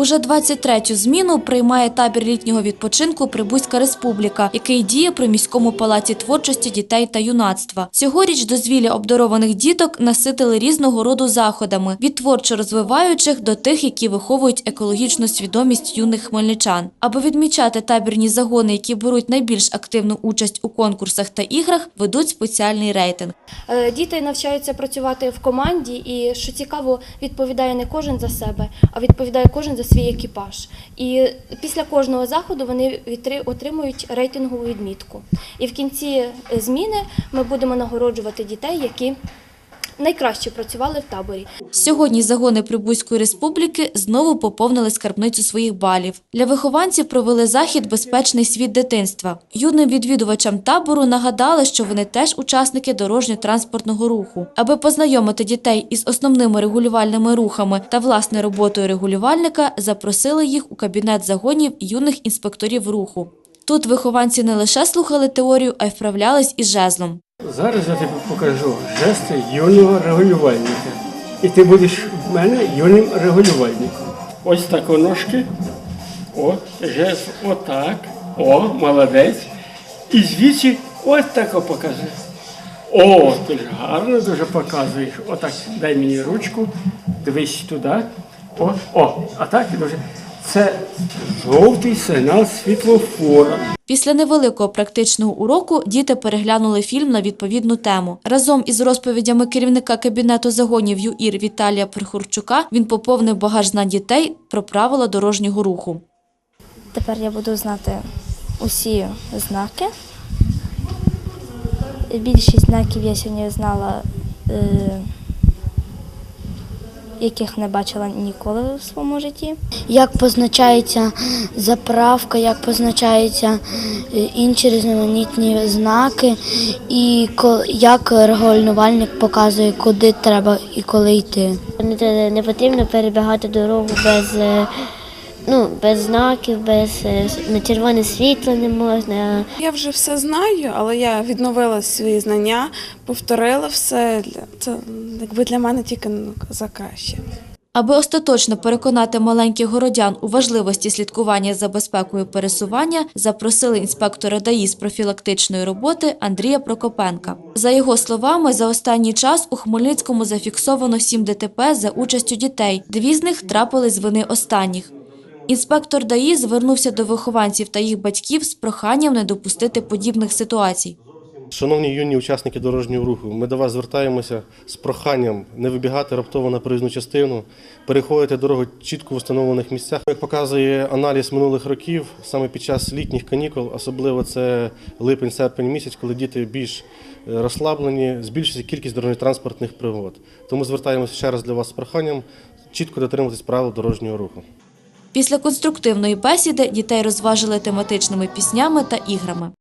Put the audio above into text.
Уже 23-ю зміну приймає табір літнього відпочинку Прибузька республіка, який діє при міському палаці творчості дітей та юнацтва. Цьогоріч дозвілля обдарованих діток наситили різного роду заходами від творчо розвиваючих до тих, які виховують екологічну свідомість юних хмельничан. Аби відмічати табірні загони, які беруть найбільш активну участь у конкурсах та іграх, ведуть спеціальний рейтинг. Е, Діти навчаються працювати в команді, і що цікаво, відповідає не кожен за себе, а відповідає кожен за свій екіпаж. І після кожного заходу вони отримують рейтингову відмітку. І в кінці е, зміни ми будемо нагороджувати дітей, які найкраще працювали в таборі. Сьогодні загони Прибузької республіки знову поповнили скарбницю своїх балів. Для вихованців провели захід Безпечний світ дитинства. Юним відвідувачам табору нагадали, що вони теж учасники дорожньо-транспортного руху. Аби познайомити дітей із основними регулювальними рухами та власне роботою регулювальника, запросили їх у кабінет загонів юних інспекторів руху. Тут вихованці не лише слухали теорію, а й вправлялись із жезлом. Зараз я тобі покажу жести юного регулювальника. І ти будеш в мене юним регулювальником. Ось так ножки. О, жест отак. О, молодець. І звідси ось так покажи. О, ти ж гарно дуже показуєш. Отак, дай мені ручку, дивись туди. О, о, а так дуже. Це жовтий сигнал світлофора. Після невеликого практичного уроку діти переглянули фільм на відповідну тему. Разом із розповідями керівника кабінету загонів ЮІР Віталія Прихорчука він поповнив багаж знань дітей про правила дорожнього руху. Тепер я буду знати усі знаки. Більшість знаків я сьогодні знала, е, яких не бачила ніколи в своєму житті. як позначається заправка, як позначаються е, інші різноманітні знаки, і ко- як регулювальник показує, куди треба і коли йти. Не, не потрібно перебігати дорогу без, е, ну, без знаків, без е, на червоне світло не можна. Я вже все знаю, але я відновила свої знання, повторила все. Це якби для мене тільки ну, за краще. Аби остаточно переконати маленьких городян у важливості слідкування за безпекою пересування, запросили інспектора ДАІ з профілактичної роботи Андрія Прокопенка. За його словами, за останній час у Хмельницькому зафіксовано 7 ДТП за участю дітей. Дві з них трапили з вини останніх. Інспектор ДАІ звернувся до вихованців та їх батьків з проханням не допустити подібних ситуацій. Шановні юні учасники дорожнього руху, ми до вас звертаємося з проханням не вибігати раптово на проїзну частину, переходити дорогу чітко в встановлених місцях. Як показує аналіз минулих років, саме під час літніх канікул, особливо це липень-серпень місяць, коли діти більш е, розслаблені, збільшується кількість дорожньо-транспортних пригод. Тому звертаємося ще раз для вас з проханням чітко дотримуватись правил дорожнього руху. Після конструктивної бесіди дітей розважили тематичними піснями та іграми.